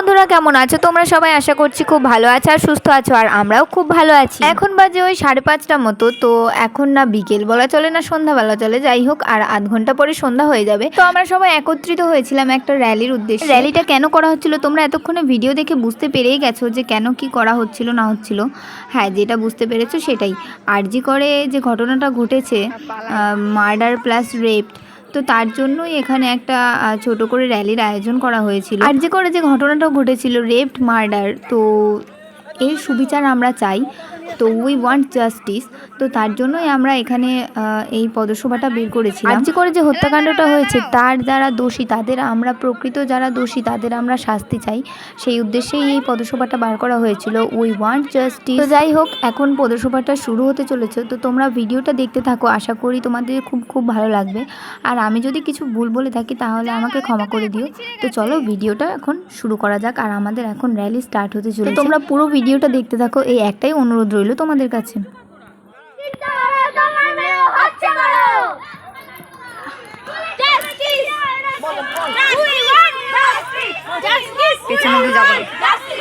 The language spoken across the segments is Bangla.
বন্ধুরা, কেমন আছো? তোমরা সবাই আশা করছি খুব ভালো আছো আর সুস্থ আছো, আর আমরাও খুব ভালো আছি। এখন বাজে ওই সাড়ে পাঁচটা মতো, তো এখন না বিকেল বলা চলে, না সন্ধ্যা বেলা চলে, যাই হোক, আর আধ ঘণ্টা পরে সন্ধ্যা হয়ে যাবে। তো আমরা সবাই একত্রিত হয়েছিলাম একটা র্যালির উদ্দেশ্যে। র্যালিটা কেন করা হচ্ছিল? তোমরা এতক্ষণে ভিডিও দেখে বুঝতে পেরেই গেছো যে কেন কি করা হচ্ছিল, না হচ্ছিল। হ্যাঁ যেটা বুঝতে পেরেছ সেটাই। আর জি করে যে ঘটনাটা ঘটেছে মার্ডার প্লাস রেপ তো তার জন্যই এখানে একটা ছোট করে র্যালির আয়োজন করা হয়েছিল। আর যে করে যে ঘটনাটা ঘটেছিল রেপড মার্ডার তো এর সুবিচার আমরা চাই। তো উই ওয়ান্ট জাস্টিস তো তার জন্যই আমরা এখানে এই পদসভাটা বের করেছিলাম। যে করে যে হত্যাকাণ্ডটা হয়েছে তার যারা দোষী তাদের আমরা প্রকৃত যারা দোষী তাদের আমরা শাস্তি চাই। সেই উদ্দেশ্যেই এই পদসভাটা বার করা হয়েছিল। উই ওয়ান্ট জাস্টিস তো যাই হোক এখন পদসভাটা শুরু হতে চলেছে। তো তোমরা ভিডিওটা দেখতে থাকো। আশা করি তোমাদের খুব খুব ভালো লাগবে। আর আমি যদি কিছু ভুল বলে থাকি তাহলে আমাকে ক্ষমা করে দিও। তো চলো ভিডিওটা এখন শুরু করা যাক। আর আমাদের এখন র্যালি স্টার্ট হতে চলেছে। তোমরা পুরো ভিডিওটা দেখতে থাকো। এই একটাই অনুরোধ রইল তোমাদের কাছে পেছনে মেয়েও হচ্ছে বড় justice we want justice justice পেছনে দিয়ে যাব না। Justice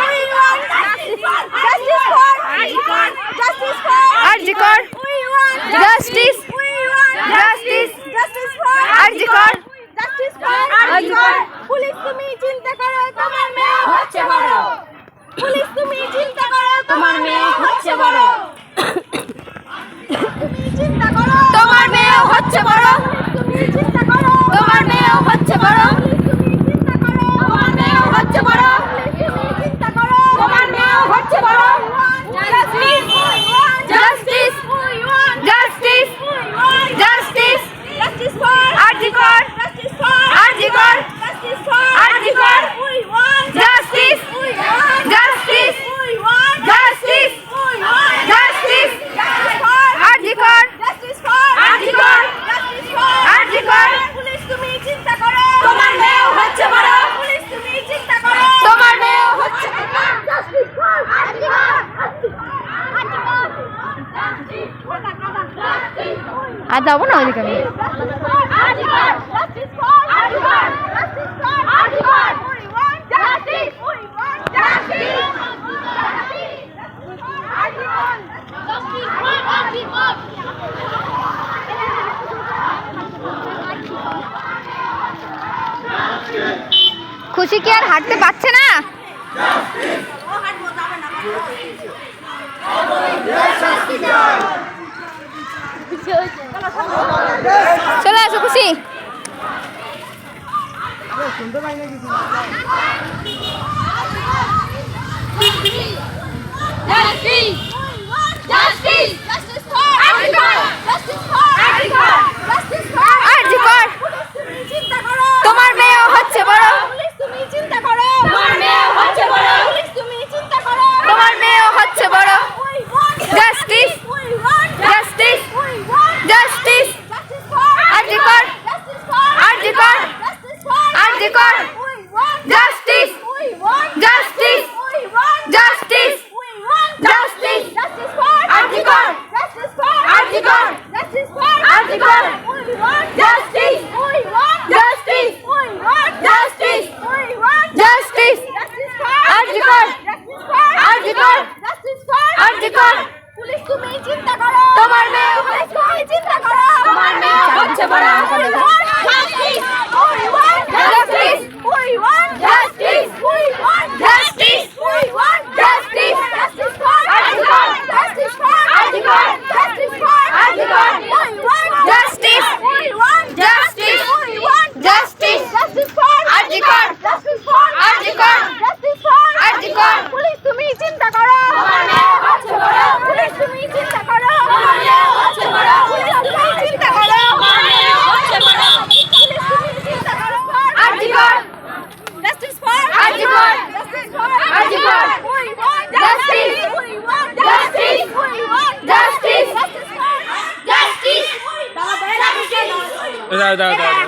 we want justice justice for justice for RG Kar we want justice we want justice justice for RG Kar justice for আরজি কর। পুলিশ তুমি চিন্তা করো তোমার মেয়ে হচ্ছে বড় পুলিশ তুমি চিন্তা করো তোমার মেয়ে হচ্ছে বড় তুমি চিন্তা করো তোমার মেয়েও হচ্ছে বড় তুমি চিন্তা করো তোমার মেয়েও হচ্ছে বড় তুমি চিন্তা করো তোমার মেয়েও হচ্ছে বড় তুমি চিন্তা করো তোমার মেয়েও হচ্ছে বড় justice justice justice justice justice for RG Kar justice for RG Kar justice for RG Kar we want justice we want justice we want justice we want justice justice for RG Kar justice for RG Kar justice for RG কর পুলিশ তুমি চিন্তা করো তোমার মেয়েও হচ্ছে বড় পুলিশ তুমি চিন্তা করো তোমার মেয়েও হচ্ছে জাস্টিস ফর আরজি কর আরজি কর জাস্টিস কাদা কাদা জাস্টিস আর যাব না ওইদিকে আমি আরজি কর জাস্টিস ফর আরজি কর justice for RG Kar we want justice we want justice RG Kar justice for আরজি কর খুশি কি আর হাঁটতে পারছে না চলে আসো খুশি Justice! Justice! For আরজি কর পুলিশ তুমি চিন্তা করো তোমার মেয়ে পুলিশ তুমি চিন্তা করো তোমার মেয়ে হচ্ছে বড়। Justice we want Justice! We want Justice! We want Justice! We want Justice! Justice for RG Kar. Justice for RG Kar. Justice for RG Kar. We want Justice! We want Justice! We want Justice! Justice for RG Kar. Justice for RG Kar. Justice for RG কর। পুলিশ তুমি চিন্তা করো তোমার মেয়ে হচ্ছে বড়। পুলিশ তুমি চিন্তা করো তোমার মেয়ে হচ্ছে বড়। পুলিশ তুমি চিন্তা করো তোমার মেয়ে হচ্ছে বড়। পুলিশ তুমি চিন্তা করো আরজি কর জাস্টিস ফর আরজি কর। Justice for RG Kar. We want Justice! We want Justice! We want Justice! Justice for justice দাও দাও দাও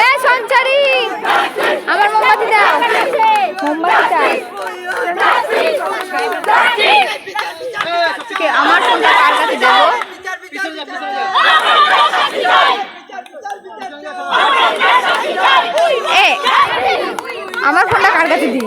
এ সঞ্চারি আমার মোমবাতি দাও মোমবাতি চাই কে, আমার ফোনটা কার কাছে দেবো এ আমার ফোনটা কার কাছে দিই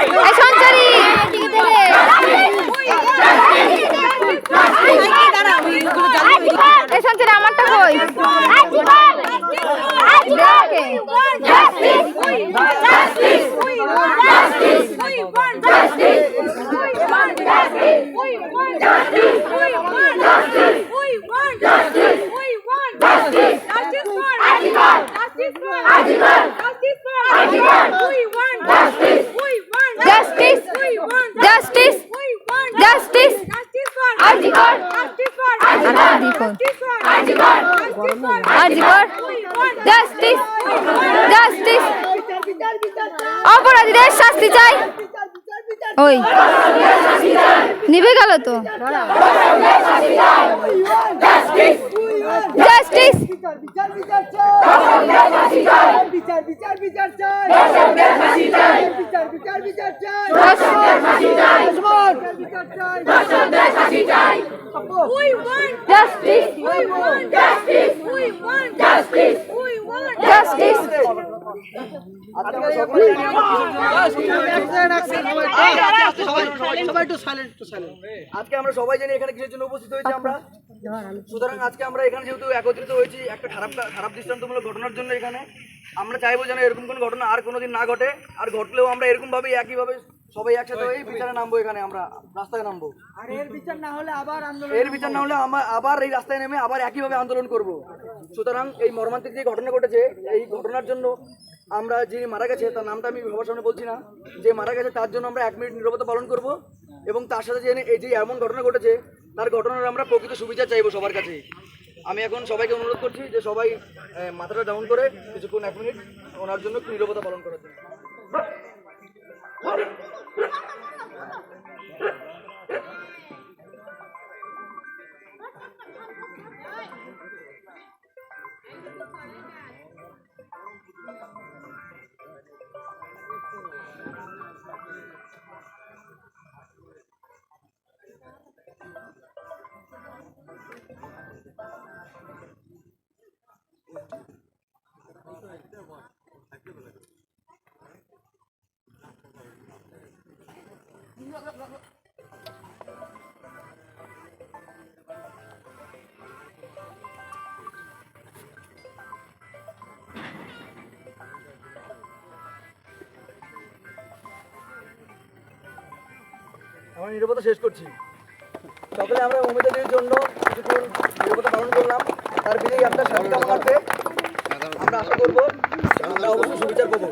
এই আজিকর! Justice! Justice! অপরাধীদের শাস্তি চাই! ওই। নিভে গেল তো। জাস্টিস বিচার বিচার চাই বিচার বিচার বিচার চাই বিচার বিচার বিচার চাই দুশ্মন বিচার চাই জাস্টিস জাস্টিস আজকে আমরা সবাই জানি এখানে কিসের জন্য উপস্থিত হয়েছি আমরা। সুতরাং আজকে আমরা এখানে যেহেতু একত্রিত হয়েছি, একটা খারাপ খারাপ দৃষ্টান্তমূলক ঘটনার জন্য এখানে। আমরা চাইব যেন এরকম কোন ঘটনা আর কোনোদিন না ঘটে, আর ঘটলেও আমরা এরকম ভাবে একইভাবে সবাই একসাথে হয়ে বিচারে নামবো এখানে আমরা রাস্তায় নামবো। আর এর বিচার না হলে আবার আন্দোলন এর বিচার না হলে আমরা আবার এই রাস্তায় নেমে আবার একইভাবে আন্দোলন করব। সুতরাং এই মর্মান্তিক যে ঘটনা ঘটেছে এই ঘটনার জন্য আমরা যিনি মারা গেছে তার নামটা আমি সবার সামনে বলছি না যে মারা গেছে তার জন্য আমরা এক মিনিট নিরবতা পালন করব এবং তার সাথে যে এই যে এমন ঘটনা ঘটেছে তার ঘটনার আমরা প্রকৃত সুবিচার চাইব সবার কাছে। আমি এখন সবাইকে অনুরোধ করছি যে সবাই মাথাটা ডাউন করে কিছুক্ষণ এক মিনিট ওনার জন্য নিরবতা পালন করার জন্য। Thank you. আমরা নিরাপত্তা শেষ করছি। সকালে আমরা অমিতাদের জন্য কিছুক্ষণ নিরাপত্তা পালন করলাম। তার বিজয়ী আপনার স্বামী কামনার্থে আমরা আশা করব, আমরা অবশ্যই সুবিচার করব।